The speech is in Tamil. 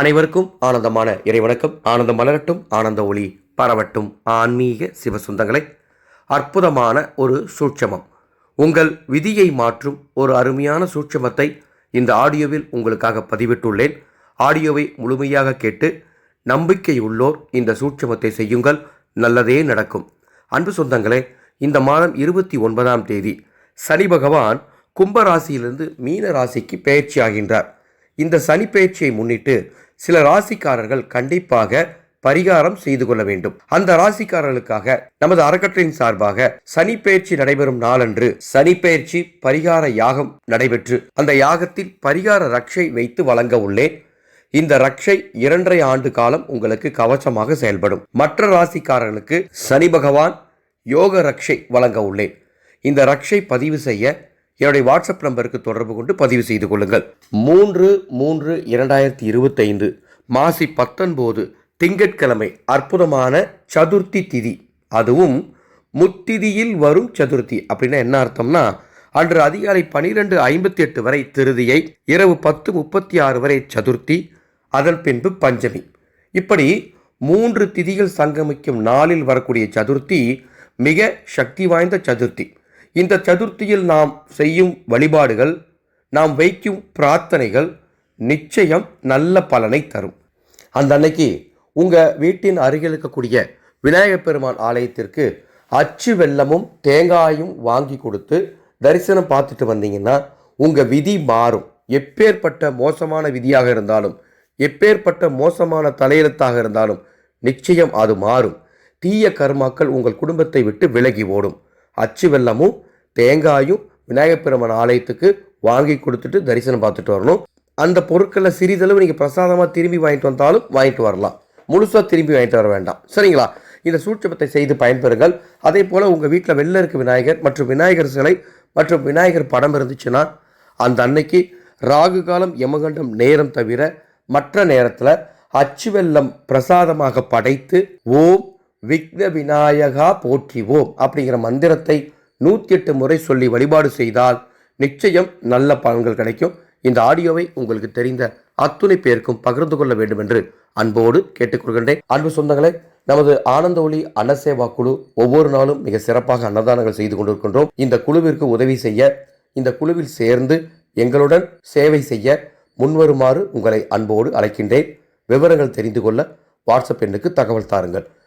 அனைவருக்கும் ஆனந்தமான இறைவணக்கம். ஆனந்தம் மலரட்டும் ஆனந்த ஒளி பரவட்டும். ஆன்மீக சிவசுந்தங்களை அற்புதமான ஒரு சூட்சமம். உங்கள் விதியை மாற்றும் ஒரு அருமையான சூட்சமத்தை இந்த ஆடியோவில் உங்களுக்காக பதிவிட்டுள்ளேன். ஆடியோவை முழுமையாக கேட்டு நம்பிக்கை உள்ளோர் இந்த சூட்சமத்தை செய்யுங்கள். நல்லதே நடக்கும். அன்பு சொந்தங்களே இந்த மாதம் இருபத்தி ஒன்பதாம் தேதி சனி பகவான் கும்பராசியிலிருந்து மீன ராசிக்கு பயிற்சி ஆகின்றார். இந்த சனி பயிற்சியை முன்னிட்டு சில ராசிக்காரர்கள் கண்டிப்பாக பரிகாரம் செய்து கொள்ள வேண்டும். அந்த ராசிக்காரர்களுக்காக நமது அறக்கட்டளையின் சார்பாக சனி பயிற்சி நடைபெறும் நாளன்று சனி பயிற்சி பரிகார யாகம் நடைபெற்று அந்த யாகத்தில் பரிகார ரக்ஷை வைத்து வழங்க உள்ளேன். இந்த ரக்ஷை இரண்டரை ஆண்டு காலம் உங்களுக்கு கவசமாக செயல்படும். மற்ற ராசிக்காரர்களுக்கு சனி பகவான் யோக ரக்ஷை வழங்க உள்ளேன். இந்த ரக்ஷை பதிவு செய்ய என்னுடைய வாட்ஸ்அப் நம்பருக்கு தொடர்பு கொண்டு பதிவு செய்து கொள்ளுங்கள். மூன்று மூன்று இரண்டாயிரத்தி இருபத்தைந்து மாசி பத்தொன்பது திங்கட்கிழமை அற்புதமான சதுர்த்தி திதி. அதுவும் முத்திதியில் வரும் சதுர்த்தி அப்படின்னா என்ன அர்த்தம்னா அன்று அதிகாலை பனிரெண்டு ஐம்பத்தி எட்டு வரை திருதியை இரவு பத்து முப்பத்தி ஆறு வரை சதுர்த்தி அதன் பின்பு பஞ்சமி. இப்படி மூன்று திதிகள் சங்கமிக்கும் நாளில் வரக்கூடிய சதுர்த்தி மிக சக்தி வாய்ந்த சதுர்த்தி. இந்த சதுர்த்தியில் நாம் செய்யும் வழிபாடுகள் நாம் வைக்கும் பிரார்த்தனைகள் நிச்சயம் நல்ல பலனை தரும். அந்த அன்னைக்கு உங்கள் வீட்டின் அருகில் இருக்கக்கூடிய விநாயகப் பெருமான் ஆலயத்திற்கு அச்சு வெள்ளமும் தேங்காயும் வாங்கி கொடுத்து தரிசனம் பார்த்துட்டு வந்தீங்கன்னா உங்கள் விதி மாறும். எப்பேற்பட்ட மோசமான விதியாக இருந்தாலும் எப்பேற்பட்ட மோசமான தலையெழுத்தாக இருந்தாலும் நிச்சயம் அது மாறும். தீய கர்மாக்கள் உங்கள் குடும்பத்தை விட்டு விலகி ஓடும். அச்சு வெல்லமும் தேங்காயும் விநாயகப் பெருமான் ஆலயத்துக்கு வாங்கி கொடுத்துட்டு தரிசனம் பார்த்துட்டு வரணும். அந்த பொருட்களை சிறிதளவு நீங்கள் பிரசாதமாக திரும்பி வாங்கிட்டு வந்தாலும் வாங்கிட்டு வரலாம். முழுசாக திரும்பி வாங்கிட்டு வர வேண்டாம். சரிங்களா? இந்த சூட்சமத்தை செய்து பயன்பெறுங்கள். அதே போல் உங்கள் வீட்டில் வெளில இருக்க விநாயகர் மற்றும் விநாயகர் சிலை மற்றும் விநாயகர் படம் இருந்துச்சுன்னா அந்த அன்னைக்கு ராகு காலம் யமகண்டம் நேரம் தவிர மற்ற நேரத்தில் அச்சு வெள்ளம் பிரசாதமாக படைத்து ஓம் விக்ன விநாயகா போற்றிவோம் அப்படிங்கிற மந்திரத்தை நூற்றி எட்டு முறை சொல்லி வழிபாடு செய்தால் நிச்சயம் நல்ல பலன்கள் கிடைக்கும். இந்த ஆடியோவை உங்களுக்கு தெரிந்த அத்துணை பேருக்கும் பகிர்ந்து கொள்ள வேண்டும் என்று அன்போடு கேட்டுக்கொள்கின்றேன். அன்பு சொந்தங்களே நமது ஆனந்த ஒளி அன்னசேவா குழு ஒவ்வொரு நாளும் மிக சிறப்பாக அன்னதானங்கள் செய்து கொண்டிருக்கின்றோம். இந்த குழுவிற்கு உதவி செய்ய இந்த குழுவில் சேர்ந்து எங்களுடன் சேவை செய்ய முன்வருமாறு உங்களை அன்போடு அழைக்கின்றேன். விவரங்கள் தெரிந்து கொள்ள வாட்ஸ்அப் எண்ணுக்கு தகவல் தாருங்கள்.